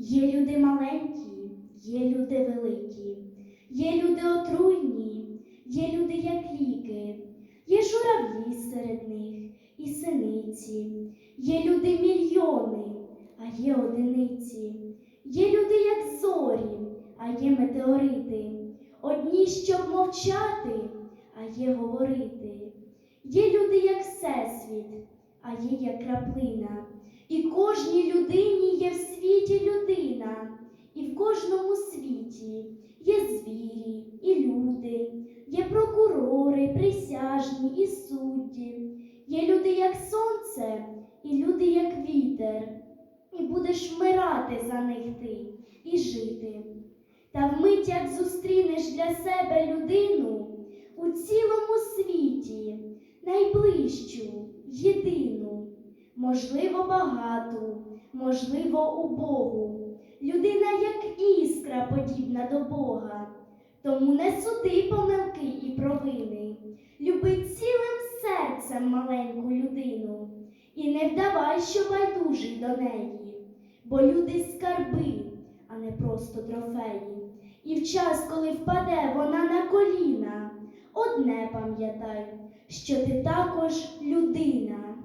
Є люди маленькі, є люди великі, є люди отруйні, є люди як ліки, є журавлі серед них і синиці, є люди мільйони, а є одиниці, є люди як зорі, а є метеорити, одні, щоб мовчати, а є говорити. Є люди як всесвіт, а є як краплина. І кожній людині є в світі людина, і в кожному світі є звірі і люди, є прокурори, присяжні і судді, є люди як сонце, і люди як вітер, і будеш вмирати за них ти і жити. Та вмить, як зустрінеш для себе людину у цілому світі, найближчу, єдину, можливо, багату, можливо, убогу. Людина, як іскра, подібна до Бога. Тому не суди помилки і серцем маленьку людину і не вдавай, що байдужий до неї, бо люди скарби, а не просто трофеї. І в час, коли впаде вона на коліна, одне пам'ятай, що ти також людина.